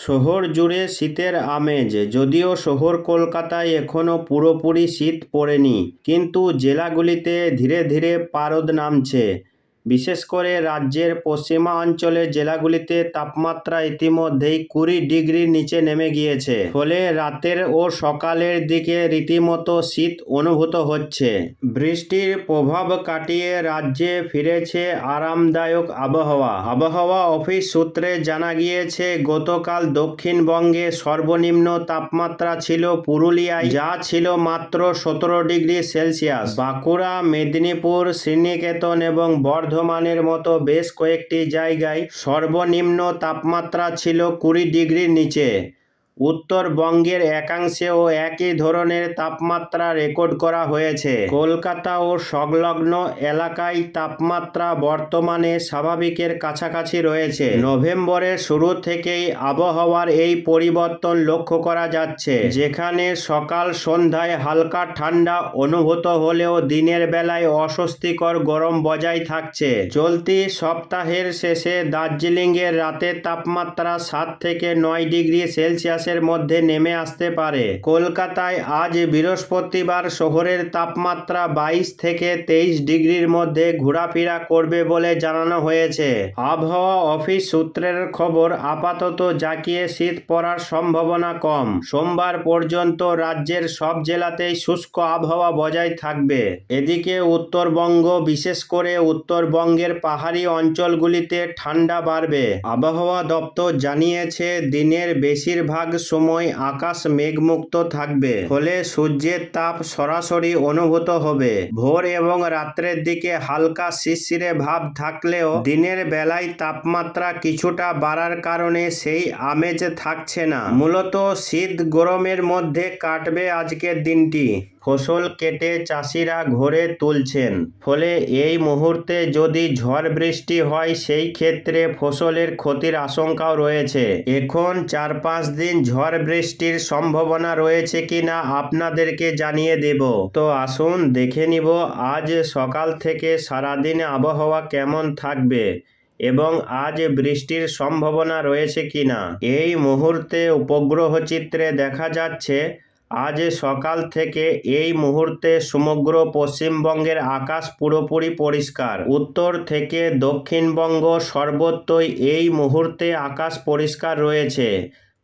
শহর জুড়ে শীতের আমেজ, যদিও শহর কলকাতায় এখনও পুরোপুরি শীত পড়েনি, কিন্তু জেলাগুলিতে ধীরে ধীরে পারদ নামছে। বিশেষ করে রাজ্যের পশ্চিমাঞ্চলের জেলাগুলিতে তাপমাত্রা ইতিমধ্যেই কুড়ি ডিগ্রির নিচে নেমে গিয়েছে। ফলে রাতের ও সকালের দিকে রীতিমতো শীত অনুভূত হচ্ছে। বৃষ্টির প্রভাব কাটিয়ে রাজ্যে ফিরেছে আরামদায়ক আবহাওয়া। আবহাওয়া অফিস সূত্রে জানা গিয়েছে, গতকাল দক্ষিণবঙ্গে সর্বনিম্ন তাপমাত্রা ছিল পুরুলিয়ায়, যা ছিল মাত্র সতেরো ডিগ্রি সেলসিয়াস। বাঁকুড়া, মেদিনীপুর, শ্রীনিকেতন এবং বর্ধমানের মতো বেশ কয়েকটি জায়গায় সর্বনিম্ন তাপমাত্রা ছিল কুড়ি ডিগ্রির নিচে। উত্তরবঙ্গের একাংশেও একই ধরনের তাপমাত্রা রেকর্ড করা হয়েছে। কলকাতা ও সংলগ্ন এলাকায় তাপমাত্রা বর্তমানে স্বাভাবিকের কাছাকাছি রয়েছে। নভেম্বরের শুরু থেকেই আবহাওয়ার এই পরিবর্তন লক্ষ্য করা যাচ্ছে। যেখানে সকাল সন্ধ্যায় হালকা ঠান্ডা অনুভূত হলেও দিনের বেলায় অস্বস্তিকর গরম বজায় থাকছে। চলতি সপ্তাহের শেষে দার্জিলিংয়ের রাতের তাপমাত্রা সাত থেকে নয় ডিগ্রি সেলসিয়াসের মধ্যে নেমে আসতে পারে। কলকাতায় আজ বৃহস্পতিবার শহরের তাপমাত্রা বাইশ থেকে তেইশ ডিগ্রির মধ্যে ঘোরাফেরা করবে বলে জানানো হয়েছে। আবহাওয়া অফিস সূত্রের খবর, আপাতত জাকিয়ে শীত পড়ার সম্ভাবনা কম। সোমবার পর্যন্ত রাজ্যের সব জেলাতেই শুষ্ক আবহাওয়া বজায় থাকবে। এদিকে উত্তরবঙ্গ, বিশেষ করে উত্তরবঙ্গের পাহাড়ি অঞ্চলগুলিতে ঠান্ডা বাড়বে। আবহাওয়া দপ্তর জানিয়েছে, দিনের বেশিরভাগ সময় আকাশ মেঘমুক্ত থাকবে। ফলে সূর্যের তাপ সরাসরি অনুভূত হবে। ভোর এবং রাত্রের দিকে হালকা শিরশিরে ভাব থাকলেও দিনের বেলায় তাপমাত্রা কিছুটা বাড়ার কারণে সেই আমেজ থাকছে না। মূলত শীত গরমের মধ্যে কাটবে আজকের দিনটি। ফসল কেটে চাষিরা ঘরে তুলছেন। ফলে এই মুহূর্তে যদি ঝড় বৃষ্টি হয়, সেই ক্ষেত্রে ফসলের ক্ষতির আশঙ্কাও রয়েছে। এখন চার পাঁচ দিন ঝড় বৃষ্টির সম্ভাবনা রয়েছে কিনা আপনাদেরকে জানিয়ে দেব। তো আসুন দেখে নিব, আজ সকাল থেকে সারাদিন আবহাওয়া কেমন থাকবে এবং আজ বৃষ্টির সম্ভাবনা রয়েছে কিনা। এই মুহূর্তে উপগ্রহ চিত্রে দেখা যাচ্ছে আজ সকাল থেকে এই মুহূর্তে সমগ্র পশ্চিমবঙ্গের আকাশ পুরোপুরি পরিষ্কার। উত্তর থেকে দক্ষিণবঙ্গ সর্বত্রই এই মুহূর্তে আকাশ পরিষ্কার রয়েছে।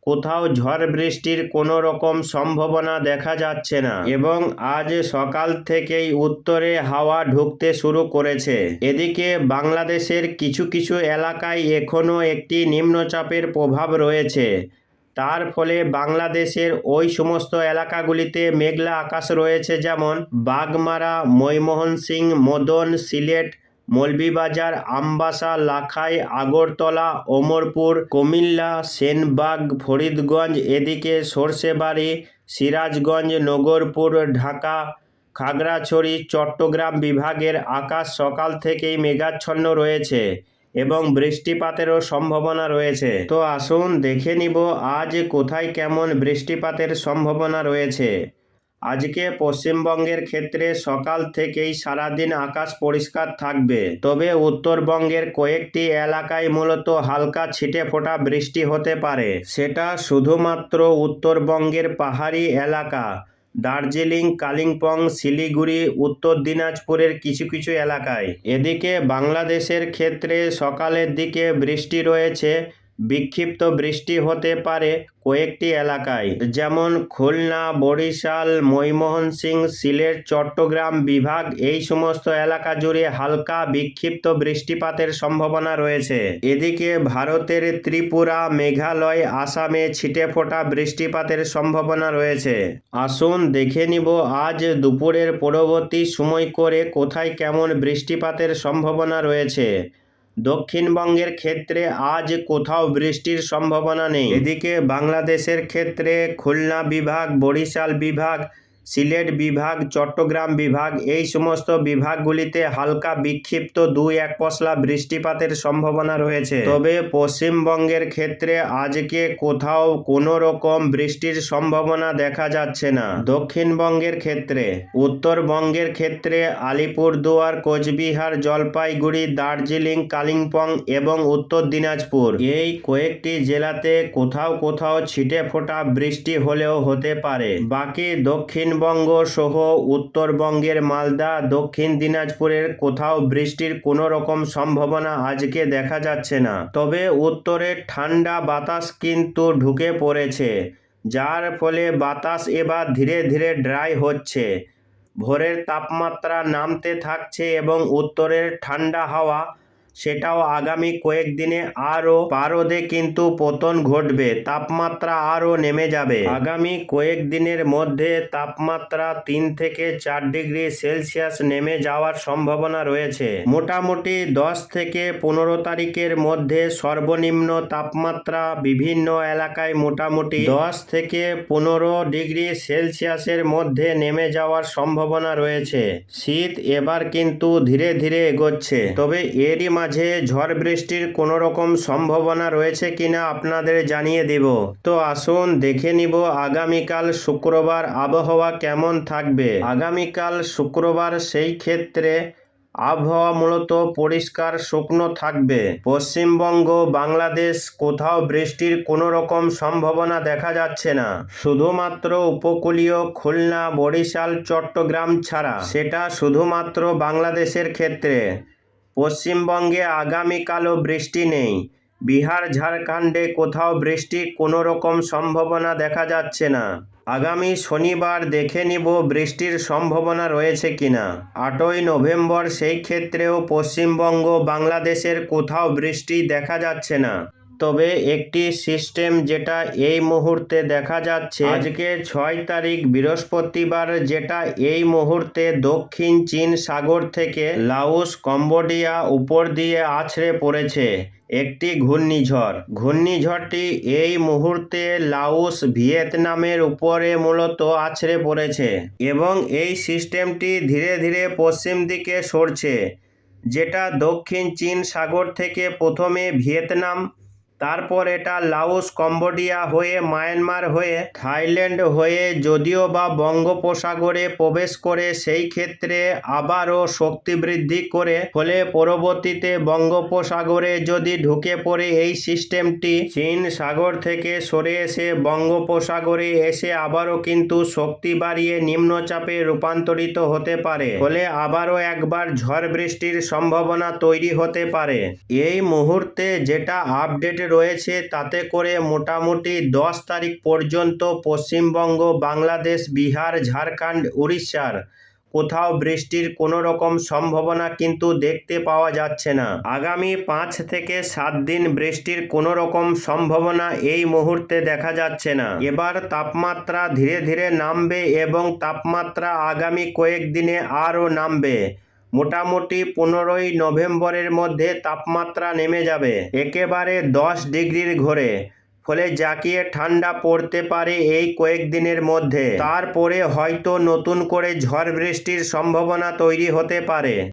কোথাও ঝড় বৃষ্টির কোনো রকম সম্ভাবনা দেখা যাচ্ছে না এবং আজ সকাল থেকেই উত্তরে হাওয়া ঢুকতে শুরু করেছে। এদিকে বাংলাদেশের কিছু কিছু এলাকায় এখনও একটি নিম্নচাপের প্রভাব রয়েছে। তার ফলে বাংলাদেশের ওই সমস্ত এলাকাগুলিতে মেঘলা আকাশ রয়েছে, যেমন বাগমারা, ময়মোহন সিং, মদন, সিলেট, মৌলভীবাজার, আমবাসা, লাখাই, আগরতলা, ওমরপুর, কুমিল্লা, সেনবাগ, ফরিদগঞ্জ, এদিকে সর্ষেবাড়ি, সিরাজগঞ্জ, নগরপুর, ঢাকা, খাগড়াছড়ি, চট্টগ্রাম বিভাগের আকাশ সকাল থেকেই মেঘাচ্ছন্ন রয়েছে। এবং বৃষ্টিপাতেরও সম্ভাবনা রয়েছে। তো আসুন দেখে নিব আজ কোথায় কেমন বৃষ্টিপাতের সম্ভাবনা রয়েছে। আজকে পশ্চিমবঙ্গের ক্ষেত্রে সকাল থেকেই সারাদিন আকাশ পরিষ্কার থাকবে। তবে উত্তরবঙ্গের কয়েকটি এলাকায় মূলত হালকা ছিটে ফোটা বৃষ্টি হতে পারে। সেটা শুধুমাত্র উত্তরবঙ্গের পাহাড়ি এলাকা। দার্জিলিং, কালিম্পং, শিলিগুড়ি, উত্তর দিনাজপুরের কিছু কিছু এলাকায়। এদিকে বাংলাদেশের ক্ষেত্রে সকালের দিকে বৃষ্টি রয়েছে। বিক্ষিপ্ত বৃষ্টি হতে পারে কয়েকটি এলাকায়, যেমন খুলনা, বরিশাল ময়মোহনসিং সিলেট, চট্টগ্রাম বিভাগ। এই সমস্ত এলাকা জুড়ে হালকা বিক্ষিপ্ত বৃষ্টিপাতের সম্ভাবনা রয়েছে। এদিকে ভারতের ত্রিপুরা, মেঘালয়, আসামে ছিটে ফোটা বৃষ্টিপাতের সম্ভাবনা রয়েছে। আসুন দেখে নিব আজ দুপুরের পরবর্তী সময় করে কোথায় কেমন বৃষ্টিপাতের সম্ভাবনা রয়েছে। দক্ষিণবঙ্গের ক্ষেত্রে আজ কোথাও বৃষ্টির সম্ভাবনা নেই। এদিকে বাংলাদেশের ক্ষেত্রে খুলনা বিভাগ বরিশাল বিভাগ সিলেট বিভাগ, চট্টগ্রাম বিভাগ, এই সমস্ত বিভাগগুলিতে হালকা বিক্ষিপ্ত দুই এক পশলা বৃষ্টিপাতের সম্ভাবনা রয়েছে। তবে পশ্চিমবঙ্গের ক্ষেত্রে আজকে কোথাও কোনো রকম বৃষ্টির সম্ভাবনা দেখা যাচ্ছে না। দক্ষিণবঙ্গের ক্ষেত্রে, উত্তরবঙ্গের ক্ষেত্রে আলিপুরদুয়ার, কোচবিহার, জলপাইগুড়ি, দার্জিলিং, কালিম্পং এবং উত্তর দিনাজপুর। এই কয়েকটি জেলাতে কোথাও কোথাও ছিটে ফোটা বৃষ্টি হলেও হতে পারে। বাকি দক্ষিণবঙ্গ সহ উত্তরবঙ্গের মালদা, দক্ষিণ দিনাজপুরের কোথাও বৃষ্টির কোনো রকম সম্ভাবনা আজকে দেখা যাচ্ছে না। তবে উত্তরে ঠান্ডা বাতাস কিন্তু ঢুকে পড়েছে, যার ফলে বাতাস এবার ধীরে ধীরে ড্রাই হচ্ছে। ভোরের তাপমাত্রা নামতে থাকছে এবং উত্তরের ঠান্ডা হাওয়া সেটাও আগামী কয়েকদিনে আরও পারদে কিন্তু পতন ঘটবে, তাপমাত্রা আরও নেমে যাবে। আগামী কয়েকদিনের মধ্যে তাপমাত্রা তিন থেকে চার ডিগ্রি সেলসিয়াস নেমে যাওয়ার সম্ভাবনা রয়েছে। মোটামুটি দশ থেকে পনেরো তারিখের মধ্যে সর্বনিম্ন তাপমাত্রা বিভিন্ন এলাকায় মোটামুটি দশ থেকে পনেরো ডিগ্রি সেলসিয়াসের মধ্যে নেমে যাওয়ার সম্ভাবনা রয়েছে। শীত এবার কিন্তু ধীরে ধীরে এগোচ্ছে। তবে এরই মাঝে ঝড় বৃষ্টির কোনো রকম সম্ভাবনা রয়েছে কিনা আপনাদের জানিয়ে দেব। তো আসুন দেখে নিব আগামীকাল শুক্রবার আবহাওয়া কেমন থাকবে। আগামীকাল শুক্রবার সেই ক্ষেত্রে আবহাওয়া মূলত পরিষ্কার শুকনো থাকবে। পশ্চিমবঙ্গ, বাংলাদেশ কোথাও বৃষ্টির কোনো রকম সম্ভাবনা দেখা যাচ্ছে না। শুধুমাত্র উপকূলীয় খুলনা, বরিশাল, চট্টগ্রাম ছাড়া। সেটা শুধুমাত্র বাংলাদেশের ক্ষেত্রে। পশ্চিমবঙ্গে আগামীকালও বৃষ্টি নেই। বিহার, ঝাড়খণ্ডে কোথাও বৃষ্টির কোনো রকম সম্ভাবনা দেখা যাচ্ছে না। আগামী শনিবার দেখে নিব বৃষ্টির সম্ভাবনা রয়েছে কিনা। আটই নভেম্বর সেই ক্ষেত্রেও পশ্চিমবঙ্গ বাংলাদেশের কোথাও বৃষ্টি দেখা যাচ্ছে না। তবে একটি সিস্টেম যেটা এই মুহূর্তে দেখা যাচ্ছে, আজকে ছয় তারিখ বৃহস্পতিবার যেটা এই মুহূর্তে দক্ষিণ চীন সাগর থেকে লাওস কম্বোডিয়া উপর দিয়ে আছড়ে পড়েছে। একটি ঘূর্ণিঝড়। ঘূর্ণিঝড়টি এই মুহূর্তে লাওস ভিয়েতনামের উপরে মূলত আছড়ে পড়েছে এবং এই সিস্টেমটি ধীরে ধীরে পশ্চিম দিকে সরছে, যেটা দক্ষিণ চীন সাগর থেকে প্রথমে ভিয়েতনাম তারপর এটা লাওস, কম্বোডিয়া হয়ে, মায়ানমার হয়ে, থাইল্যান্ড হয়ে, যদিও বা বঙ্গোপসাগরে প্রবেশ করে, সেই ক্ষেত্রে আবারও শক্তি বৃদ্ধি করে, ফলে পরবর্তীতে বঙ্গোপসাগরে যদি ঢুকে পড়ে এই সিস্টেমটি, চীন সাগর থেকে সরে এসে বঙ্গোপসাগরে এসে আবারও কিন্তু শক্তি বাড়িয়ে নিম্নচাপে রূপান্তরিত হতে পারে, ফলে আবারও একবার ঝড় বৃষ্টির সম্ভাবনা তৈরি হতে পারে। এই মুহূর্তে যেটা আপডেট রয়েছে, তাতে করে মোটামুটি দশ তারিখ পর্যন্ত পশ্চিমবঙ্গ, বাংলাদেশ, বিহার, ঝাড়খণ্ড, উড়িষ্যার কোথাও বৃষ্টির কোনো রকম সম্ভাবনা কিন্তু দেখতে পাওয়া যাচ্ছে না। আগামী পাঁচ থেকে সাত দিন বৃষ্টির কোনো রকম সম্ভাবনা এই মুহূর্তে দেখা যাচ্ছে না। এবার তাপমাত্রা ধীরে ধীরে নামবে এবং তাপমাত্রা আগামী কয়েকদিনে আরও নামবে। মোটামুটি পনেরোই নভেম্বরের মধ্যে তাপমাত্রা নেমে যাবে। একেবারে দশ ডিগ্রির ঘরে। ফলে জাকিয়ে ঠান্ডা পড়তে পারে এই কয়েকদিনের মধ্যে। তারপরে হয়তো নতুন করে ঝড় বৃষ্টির সম্ভাবনা তৈরি হতে পারে।